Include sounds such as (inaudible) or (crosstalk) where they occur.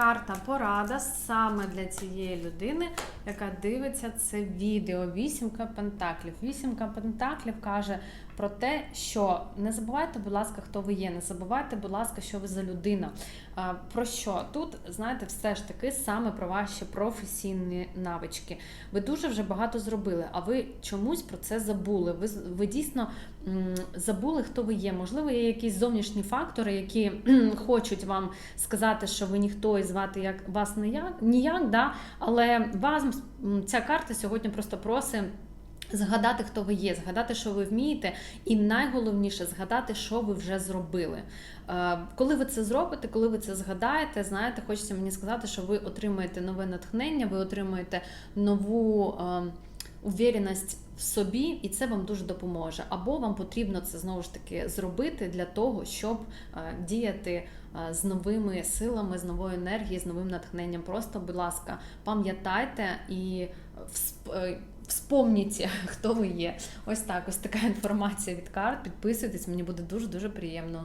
карта порада саме для цієї людини, яка дивиться це відео. Вісімка пентаклів. Вісімка пентаклів каже про те, що не забувайте, будь ласка, хто ви є. Не забувайте, будь ласка, що ви за людина. Про що тут знаєте, все ж таки саме про ваші професійні навички. Ви дуже вже багато зробили, а ви чомусь про це забули. Ви ви дійсно забули, хто ви є. Можливо, є якісь зовнішні фактори, які (clears throat) хочуть вам сказати, що ви ніхто і звати як вас не я ніяк да? але вас ця карта сьогодні просто просить. Згадати, хто ви є, згадати, що ви вмієте, і найголовніше згадати, що ви вже зробили. Е, Коли ви це зробите, коли ви це згадаєте, знаєте, хочеться мені сказати, що ви отримаєте нове натхнення, ви отримаєте нову увіреність в собі, і це вам дуже допоможе. Або вам потрібно це знову ж таки зробити для того, щоб е, діяти е, з новими силами, з новою енергією, з новим натхненням. Просто, будь ласка, пам'ятайте і е, Вспомніть, (laughs) хто ви є. Ось так, ось така інформація від карт. Підписуйтесь, мені буде дуже дуже приємно.